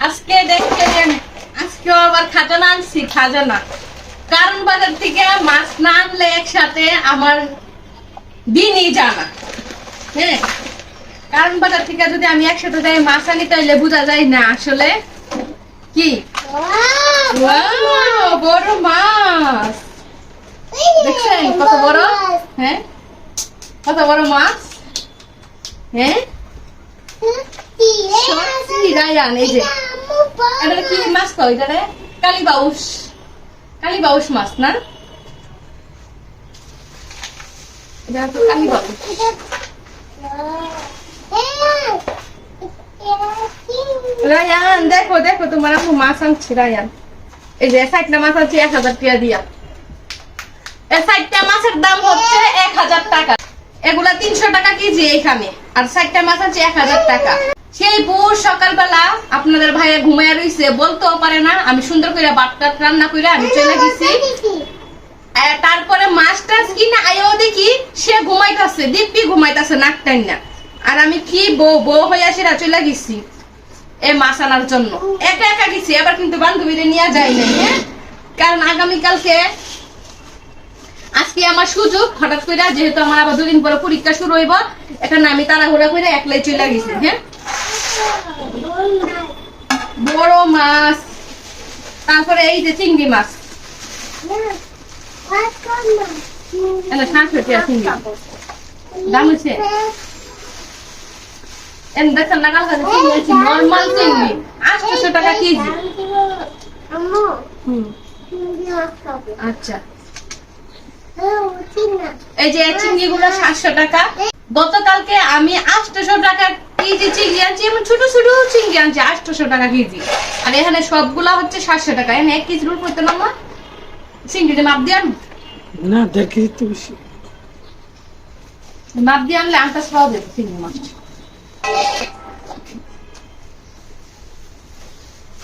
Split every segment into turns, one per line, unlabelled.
আজকে দেখতে যান আজকেও আবার খাজানা আনছি, খাজানা। কারণ বাজার থেকে মাছ না আনলে একসাথে আমার দিনই জানা হ্যাঁ? কারণ বাজার থেকে যদি আমি একসাথে যাই, মাছ আনি তাহলে বোঝা যায় না আসলে কি? বড় মাছ। দেখছেন কত বড়? হ্যাঁ? কত বড় মাছ? হ্যাঁ? এই যে। কি মাছ কয় মাছ, না? এটা তো রায়ান, দেখো দেখো, তোমার আপু মাছ আনছি, রায়ান। এই যে সাইটটা মাছ আনছি, এক হাজার টাকা দিয়া। এই সাইটটা মাছের দাম হচ্ছে এক হাজার টাকা। এগুলা তিনশো টাকা কেজি এইখানে। আর সাইটটা মাছ আছে এক হাজার টাকা। সেই ভোর সকালবেলা আপনাদের ভাইয়া ঘুমাইয়া রইছে, বলতেও পারে না, আমি সুন্দর করে বাটটা রান্না করে আমি চলে গেছি। তারপরে মাছ টাছ কিনা আয়ও দেখি, সে ঘুমাইতেছে দিব্যি ঘুমাইতেছে নাক টাইন না আর আমি কি বউ বউ হইয়া সেরা চলে গেছি এ মাছ আনার জন্য। একা একা গেছি, এবার কিন্তু বান্ধবীরে নিয়ে যাই নাই হ্যাঁ? কারণ আগামীকালকে আজকে আমার সুযোগ, হঠাৎ করে যেহেতু আমার আবার দুদিন পরে পরীক্ষা শুরু হইব, এখানে আমি তাড়াহুড়া করে একলাই চলে গেছি হ্যাঁ? বড় মাছ। তারপরে এই যে চিংড়ি মাছ। দাম আচ্ছা। এই যে চিংড়ি গুলো সাতশো টাকা। গতকালকে আমি আটশো টাকা কেজি চিংড়ি আনছি এমন ছোট ছোট চিংড়ি আনছি টাকা কেজি। আর এখানে সবগুলা হচ্ছে সাতশো টাকা। এখানে এক করতে মাপ দিয়ে
না দেড় কেজি তো বেশি।
মাপ দিয়ে আনলে পাওয়া যাবে চিংড়ি মাছ।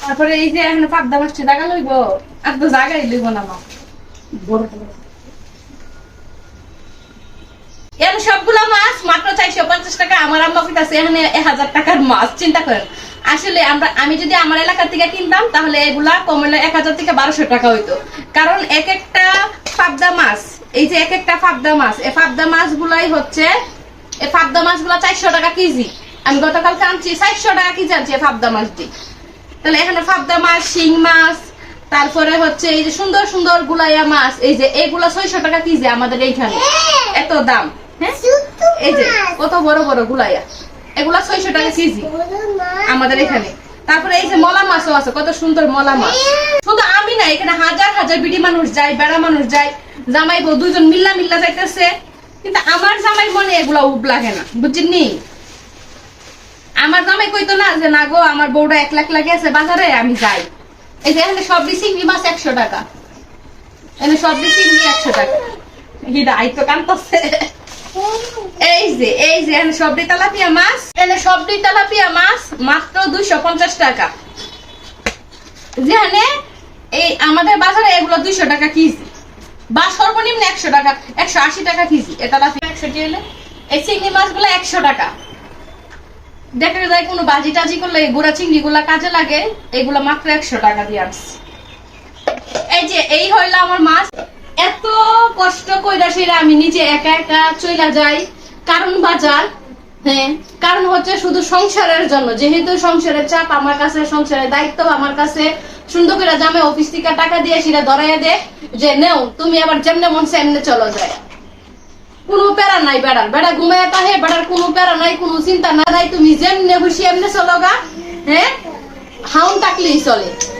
তারপরে এই যে এখানে পাবদা মাছটি জায়গা লইব আর তো জায়গাই লইব না মা।
বড়
এখানে সবগুলো মাছ, মাত্র চারশো পঞ্চাশ টাকা আমার আম্মা এখানে এক হাজার টাকার মাছ, চিন্তা করেন। আসলে আমরা আমি যদি আমার এলাকা থেকে কিনতাম, তাহলে এগুলা কমলে এক হাজার থেকে বারোশো টাকা হইতো। কারণ এক একটা পাবদা মাছ, এই যে এক একটা পাবদা মাছ, এই পাবদা মাছ গুলাই হচ্ছে এই পাবদা মাছগুলা চারশো টাকা কেজি। আমি গতকালকে আনছি, চারশো টাকা কেজি আনছি পাবদা মাছটি। তাহলে এখানে পাবদা মাছ, শিং মাছ, তারপরে হচ্ছে এই যে সুন্দর সুন্দর গুলাইয়া মাছ, এই যে এগুলা ছয়শো টাকা কেজি আমাদের এইখানে। এত দাম। হ্যাঁ? এই যে কত বড় বড় গুলাইয়া। এগুলা ছয়শো টাকা কেজি আমাদের এখানে। তারপরে এই যে মলা মাছও আছে কত সুন্দর মলা মাছ। শুধু আমি না এখানে হাজার হাজার বিডি মানুষ যায় বেড়া মানুষ যায়। জামাই বউ দুজন মিল্লা মিল্লা যাইতেছে। কিন্তু আমার জামাই মনে এগুলা উব লাগে না বুঝছেন আমার জামাই কইতো না যে না গো আমার বউটা এক লাখ লাগে আছে বাজারে আমি যাই। এই যে এখানে সবজি চিংড়ি মাছ একশো টাকা। এখানে সবজি চিংড়ি একশো টাকা। হিদা আইতো কান্তছে। এই যে এই যে, এখানে সবজি তেলাপিয়া মাছ। এখানে সবজি তেলাপিয়া মাছ, মাত্র দুইশো পঞ্চাশ টাকা। যেখানে এই আমাদের বাজারে এগুলো দুইশো টাকা কেজি। বা সর্বনিম্ন একশো টাকা, একশো আশি টাকা কেজি। এ তেলাপিয়া একশো এলে এই চিংড়ি মাছগুলো একশো টাকা। দেখা যায় কোনো বাজি টাজি করলে গুড়া চিংড়ি গুলা কাজে লাগে, এগুলা মাত্র একশো টাকা দিয়ে আনছি। এই যে, এই হইল আমার মাছ। এত কষ্ট কইরা সেরা আমি নিজে একা একা চইলা যাই। কারণ বাজার হ্যাঁ কারণ হচ্ছে শুধু সংসারের জন্য। যেহেতু সংসারের চাপ আমার কাছে, সংসারের দায়িত্ব আমার কাছে, সুন্দর করে জামে অফিস থেকে টাকা দিয়ে সেটা ধরাইয়া দে যে, নেও, তুমি আবার যেমনে মন সেমনে চলো যায়। কোনো প্যারা নাই বেড়ার। বেড়া ঘুমায় তাহে, বেড়ার কোনো প্যারা নাই, কোনো চিন্তা না নাই, তুমি যেমনে খুশি এমনে চলো গা হ্যাঁ? হাউন থাকলেই চলে।